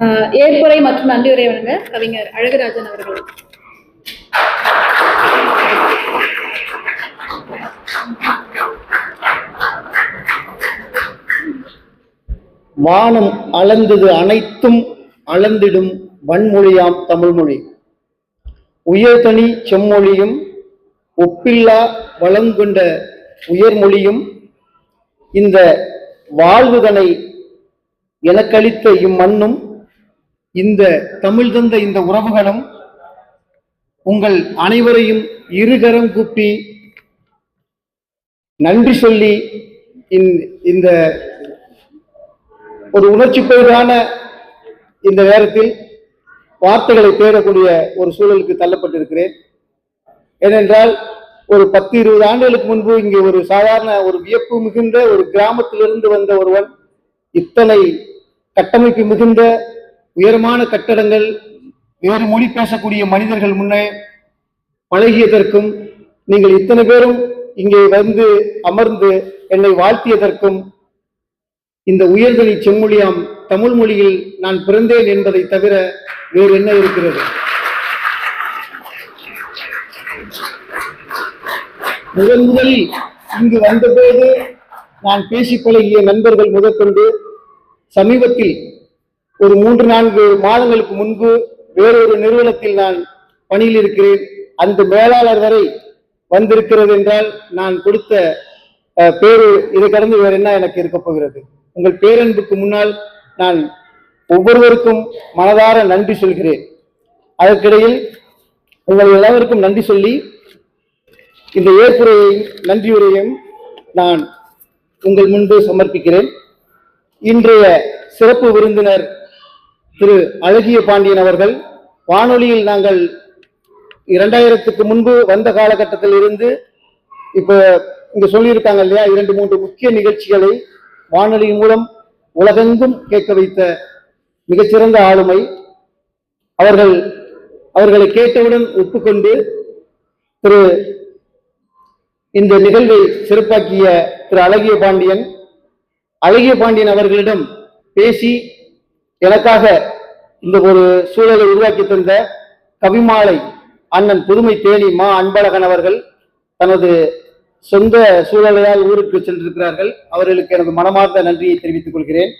ஆஹ் ஏற்புரை மற்றும் நன்றியுரை வழங்க கவிஞர் அழகுராஜன் அவர்கள். வானம் அளந்தது அனைத்தும் அளந்திடும் வன்மொழியாம் தமிழ்மொழி. உயர்தனி செம்மொழியும் ஒப்பில்லா வளங்கொண்ட உயர்மொழியும் இந்த வாழ்வுதனை எனக்களித்த இம்மண்ணும் இந்த தமிழ் தந்த இந்த உறவுகளும் உங்கள் அனைவரையும் இருகரம் கூப்பி நன்றி சொல்லி இந்த- இந்த ஒரு உணர்ச்சி பெரிதான இந்த நேரத்தில் வார்த்தைகளை தேடக்கூடிய ஒரு சூழலுக்கு தள்ளப்பட்டிருக்கிறேன். ஏனென்றால் ஒரு பத்து இருபது ஆண்டுகளுக்கு முன்பு இங்கே ஒரு சாதாரண ஒரு வியப்பு மிகுந்த ஒரு கிராமத்திலிருந்து வந்த ஒருவன் இத்தனை கட்டமைப்பு மிகுந்த உயரமான கட்டடங்கள் வேறு மொழி பேசக்கூடிய மனிதர்கள் முன்னே பழகியதற்கும் நீங்கள் இத்தனை பேரும் இங்கே வந்து அமர்ந்து என்னை வாழ்த்தியதற்கும் இந்த உயர்தனி செம்மொழியாம் தமிழ் மொழியில் நான் பிறந்தேன் என்பதை தவிர வேறு என்ன இருக்கிறது? முதன் முதலில் இங்கு வந்தபோது நான் பேசி பழகிய நண்பர்கள் முதற்கொண்டு சமீபத்தில் ஒரு மூன்று நான்கு மாதங்களுக்கு முன்பு வேறொரு நிறுவனத்தில் நான் பணியில் இருக்கிறேன். அந்த மேலாளர் வரை வந்திருக்கிறது என்றால் நான் கொடுத்த பேரு இதை கடந்து வேற என்ன எனக்கு இருக்க போகிறது? உங்கள் பேரன்புக்கு முன்னால் நான் ஒவ்வொருவருக்கும் மனதார நன்றி சொல்கிறேன். அதற்கிடையில் உங்கள் எல்லாருக்கும் நன்றி சொல்லி இந்த ஏற்புரையையும் நன்றியுரையும் நான் உங்கள் முன்பு சமர்ப்பிக்கிறேன். இன்றைய சிறப்பு விருந்தினர் திரு அழகிய பாண்டியன் அவர்கள் வானொலியில் நாங்கள் இரண்டாயிரத்துக்கு முன்பு வந்த காலகட்டத்தில் இருந்து இப்போ இங்க சொல்லியிருக்காங்க இல்லையா இரண்டு மூன்று முக்கிய நிகழ்ச்சிகளை வானொலி மூலம் உலகெங்கும் கேட்க வைத்த மிகச்சிறந்த ஆளுமை. அவர்கள் அவர்களை கேட்டவுடன் ஒப்புக்கொண்டு திரு இந்த நிகழ்வை சிறப்பாக்கிய திரு அழகிய பாண்டியன் அழகிய பாண்டியன் அவர்களிடம் பேசி எனக்காக இந்த ஒரு சூழலை உருவாக்கி தந்த கவிமாலை அண்ணன் புதுமை தேனி மா அன்பழகன் அவர்கள் தனது சொந்த சூழலையால் ஊருக்கு சென்றிருக்கிறார்கள். அவர்களுக்கு எனது மனமார்ந்த நன்றியை தெரிவித்துக் கொள்கிறேன்.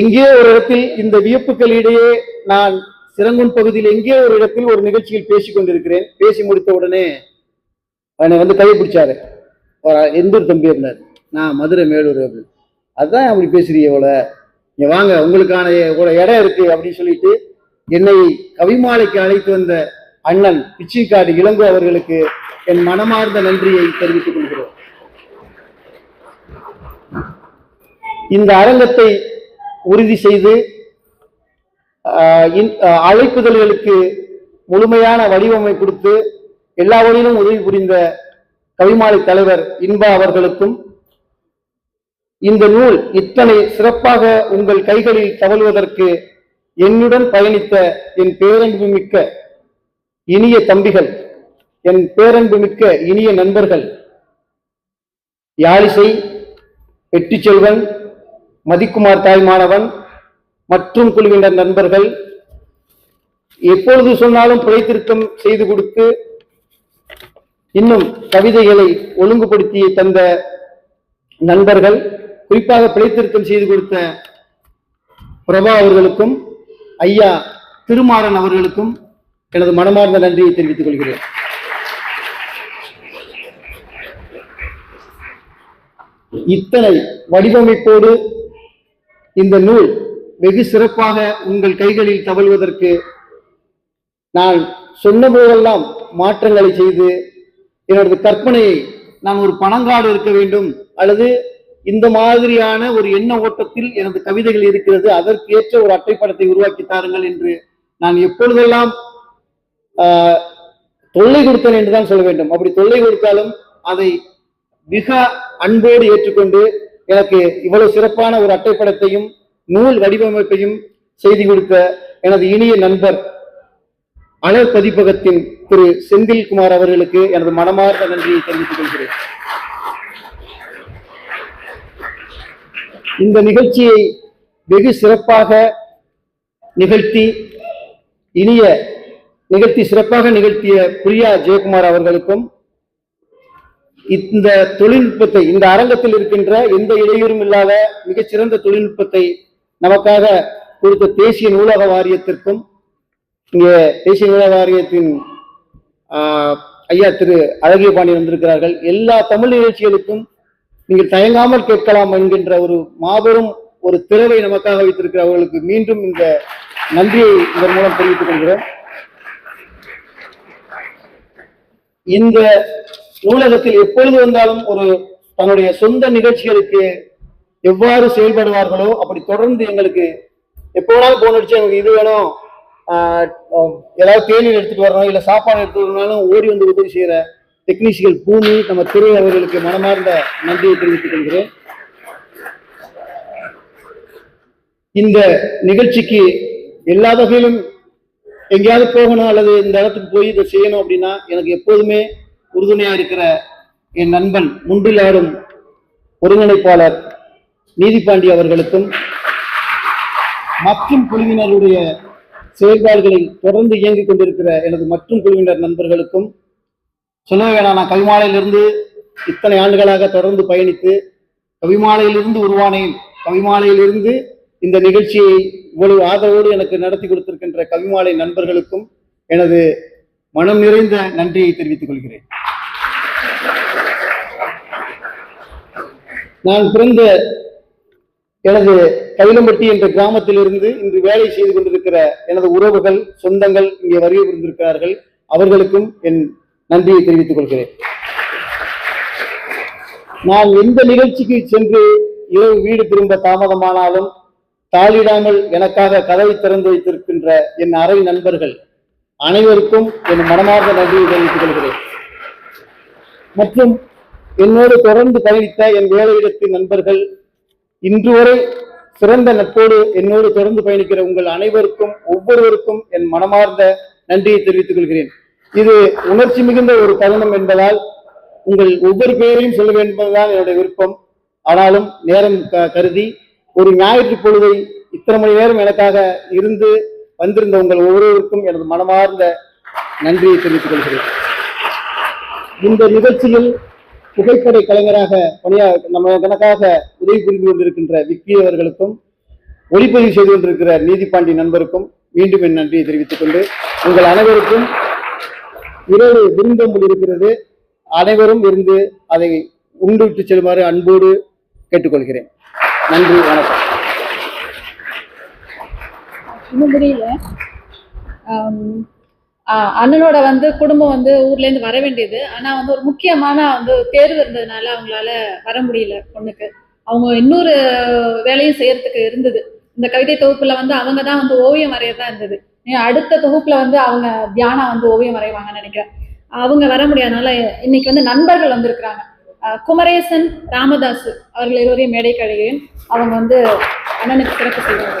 எங்கே ஒரு இடத்தில் இந்த வியப்புகளிடையே நான் சிறங்குன் பகுதியில் எங்கே ஒரு இடத்தில் ஒரு நிகழ்ச்சியில் பேசிக் கொண்டிருக்கிறேன். பேசி முடித்த உடனே என்னை வந்து கையை பிடிச்சாரு. ஒரு எந்தூர் தம்பி இருந்தார். நான் மதுரை மேலூர் அப்படின்னு. அதான் அப்படி பேசுறீங்க இவ்வளோ இங்க வாங்க உங்களுக்கான இவ்வளோ இடம் இருக்கு அப்படின்னு சொல்லிட்டு என்னை கவிமாலைக்கு அழைத்து வந்த அண்ணன் பிச்சைக்காடு இளங்கோ அவர்களுக்கு என் மனமார்ந்த நன்றியை தெரிவித்துக் கொள்கிறோம் இந்த அரங்கத்தை உறுதி செய்து ஆஹ் இன்- அழைப்புதல்களுக்கு முழுமையான வடிவமை கொடுத்து எல்லா வழியிலும் உதவி புரிந்த கவிமாலை தலைவர் இன்பா அவர்களுக்கும் இந்த நூல் இத்தனை சிறப்பாக உங்கள் கைகளில் தவழுவதற்கு என்னுடன் பயணித்த என் பேரன்பு மிக்க இனிய தம்பிகள் என் பேரன்பு மிக்க இனிய நண்பர்கள் யாழிசை வெட்டிச்செல்வன் மதிக்குமார் தாய்மானவன் மற்றும் குழுவினர் நண்பர்கள் எப்பொழுது சொன்னாலும் பிழைத்திருத்தம் செய்து கொடுத்து இன்னும் கவிதைகளை ஒழுங்குபடுத்தி தந்த நண்பர்கள் குறிப்பாக பிழைத்திருத்தம் செய்து கொடுத்த பிரபா அவர்களுக்கும் ஐயா திருமாறன் அவர்களுக்கும் எனது மனமார்ந்த நன்றியை தெரிவித்துக் கொள்கிறேன். இத்தனை வடிவமைப்போடு இந்த நூல் வெகு சிறப்பாக உங்கள் கைகளில் தவழ்வதற்கு நான் சொன்ன போதெல்லாம் மாற்றங்களை செய்து எனது கற்பனையை நான் ஒரு பணங்காடு இருக்க வேண்டும் அல்லது இந்த மாதிரியான ஒரு எண்ண ஓட்டத்தில் எனது கவிதைகள் இருக்கிறது அதற்கேற்ற ஒரு அட்டைப்படத்தை உருவாக்கி தாருங்கள் என்று நான் எப்பொழுதெல்லாம் ஆஹ், தொல்லை கொடுத்தேன் என்றுதான் சொல்ல வேண்டும். அப்படி தொல்லை கொடுத்தாலும் அதை மிக அன்போடு ஏற்றுக்கொண்டு எனக்கு இவ்வளவு சிறப்பான ஒரு அட்டைப்படத்தையும் நூல் வடிவமைப்பையும் செய்து கொடுத்த எனது இனிய நண்பர் அணர் பதிப்பகத்தின் திரு செந்தில்குமார் அவர்களுக்கு எனது மனமார்ந்த நன்றியை தெரிவித்துக் கொள்கிறேன். இந்த நிகழ்ச்சியை வெகு சிறப்பாக நிகழ்த்தி இனிய நிகழ்த்தி சிறப்பாக நிகழ்த்திய பிரியா ஜெயக்குமார் அவர்களுக்கும் இந்த தொழில்நுட்பத்தை இந்த அரங்கத்தில் இருக்கின்ற எந்த இடையூறும் இல்லாத மிகச்சிறந்த தொழில்நுட்பத்தை நமக்காக கொடுத்த தேசிய நூலக வாரியத்திற்கும் இங்கே தேசிய நூலக வாரியத்தின் ஆஹ், ஐயா திரு அழகிய பாண்டி வந்திருக்கிறார்கள். எல்லா தமிழ் நிகழ்ச்சிகளுக்கும் நீங்கள் தயங்காமல் கேட்கலாம் என்கின்ற ஒரு மாபெரும் ஒரு திறவை நமக்காக வைத்திருக்கிற அவர்களுக்கு மீண்டும் இந்த நன்றியை இதன் மூலம் தெரிவித்துக் கொள்கிறோம் இந்த நூலகத்தில் எப்பொழுது வந்தாலும் ஒரு தன்னுடைய சொந்த நிகழ்ச்சிகளுக்கு எவ்வாறு செயல்படுவார்களோ அப்படி தொடர்ந்து எங்களுக்கு எப்போ வேணாலும் போன் அடிச்சு இது வேணும். ஏதாவது தேநீர் எடுத்துட்டு வரணும் இல்லை சாப்பாடு எடுத்துட்டு வரணும்னாலும் ஓடி வந்து உதவி செய்கிற டெக்னீஷியல் பூமி நம்ம திரு அவர்களுக்கு மனமார்ந்த நன்றியை தெரிவித்துக் கொள்கிறேன். இந்த நிகழ்ச்சிக்கு எல்லா வகையிலும் எங்கேயாவது போகணும் அல்லது இந்த இடத்துக்கு போய் இதை செய்யணும் அப்படின்னா எனக்கு எப்போதுமே உறுதுணையாக இருக்கிற என் நண்பன் முன்பில் ஆடும் ஒருங்கிணைப்பாளர் நீதிபாண்டி அவர்களுக்கும் மற்றும் குழுவினருடைய செயல்பாடுகளில் தொடர்ந்து இயங்கிக் கொண்டிருக்கிற எனது மற்றும் குழுவினர் நண்பர்களுக்கும் சொல்ல வேணாம் நான் கவிமாலையிலிருந்து இத்தனை ஆண்டுகளாக தொடர்ந்து பயணித்து கவிமாலையிலிருந்து உருவானேன். கவிமாலையிலிருந்து இந்த நிகழ்ச்சியை இவ்வளவு ஆதரவோடு எனக்கு நடத்தி கொடுத்திருக்கின்ற கவிமாலை நண்பர்களுக்கும் எனது மனம் நிறைந்த நன்றியை தெரிவித்துக் கொள்கிறேன். நான் பிறந்த எனது கைலம்பட்டி என்ற கிராமத்திலிருந்து இன்று வேலை செய்து கொண்டிருக்கிற எனது உறவுகள் சொந்தங்கள் இங்கே வருகை புரிந்திருக்கிறார்கள். அவர்களுக்கும் என் நன்றியை தெரிவித்துக் கொள்கிறேன். நான் எந்த நிகழ்ச்சிக்கு சென்று இரவு வீடு திரும்ப தாமதமானாலும் தாளிடாமல் எனக்காக கதவை திறந்து வைத்திருக்கின்ற என் அறை நண்பர்கள் அனைவருக்கும் என் மனமார்ந்த நன்றியை தெரிவித்துக் கொள்கிறேன். மற்றும் என்னோடு தொடர்ந்து பயணித்த என் வேலையிடத்தின் நண்பர்கள் இன்று வரை சிறந்த நட்போடு என்னோடு தொடர்ந்து பயணிக்கிற உங்கள் அனைவருக்கும் ஒவ்வொருவருக்கும் என் மனமார்ந்த நன்றியை தெரிவித்துக் கொள்கிறேன். இது உணர்ச்சி மிகுந்த ஒரு தருணம் என்பதால் உங்கள் ஒவ்வொரு பெயரையும் சொல்ல வேண்டும்தான் என்னுடைய விருப்பம். ஆனாலும் நேரம் க- கருதி ஒரு ஞாயிற்று பொழுதை இத்தனை மணி நேரம் எனக்காக இருந்து வந்திருந்த உங்கள் ஒவ்வொருவருக்கும் எனது மனமார்ந்த நன்றியை தெரிவித்துக் கொள்கிறேன். இந்த நிகழ்ச்சியில் புகைப்பட கலைஞராக பணியா நம்ம கணக்காக உதவி புரிந்து கொண்டிருக்கின்ற விக்கி அவர்களுக்கும் ஒளிப்பதிவு செய்து கொண்டிருக்கிற நீதிபாண்டி நண்பருக்கும் மீண்டும் என் நன்றியை தெரிவித்துக் கொண்டு உங்கள் அனைவருக்கும் இரவு விருந்தோம்பல் இருக்கிறது. அனைவரும் இருந்து அதை உண்டு விட்டு செல்லுமாறு அன்போடு கேட்டுக்கொள்கிறேன். நன்றி வணக்கம். இன்னும் அண்ணனோட வந்து குடும்பம் வந்து ஊர்ல இருந்து வர வேண்டியது. ஆனா வந்து ஒரு முக்கியமான வந்து தேர்வு இருந்ததுனால அவங்களால வர முடியல பொண்ணுக்கு. அவங்க இன்னொரு வேலையும் செய்யறதுக்கு இருந்தது. இந்த கவிதை தொகுப்புல வந்து அவங்க தான் வந்து ஓவியம் வரையறதா இருந்தது. அடுத்த தொகுப்புல வந்து அவங்க தியானா வந்து ஓவியம் வரைவாங்கன்னு நினைக்கிறேன். அவங்க வர முடியாதனால இன்னைக்கு வந்து நண்பர்கள் வந்திருக்கிறாங்க. குமரேசன் ராமதாஸ் அவர்கள் இருவரையும் மேடை கழுகிறேன் அவங்க வந்து அண்ணனுக்கு சிறப்பு செய்வாங்க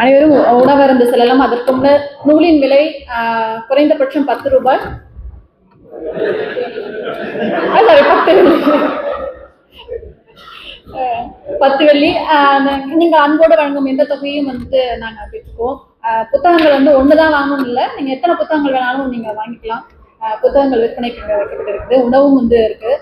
அனைவரும் உணவருந்து செல்லலாம். அதற்கு முன்னர் நூலின் விலை குறைந்தபட்சம் பத்து ரூபாய். ஆ, பத்து வெள்ளி. பத்து வெள்ளி. நீங்க அன்போடு வழங்கும் எந்த தொகையும் வந்து நாங்க பெற்றுக்கோம் புத்தகங்கள் வந்து ஒண்ணுதான் வாங்கணும் இல்லை. நீங்க எத்தனை புத்தகங்கள் வேணாலும் நீங்க வாங்கிக்கலாம். புத்தகங்கள் விற்பனைக்கு வைக்கப்பட்டு இருக்குது உணவும் வந்து இருக்கு.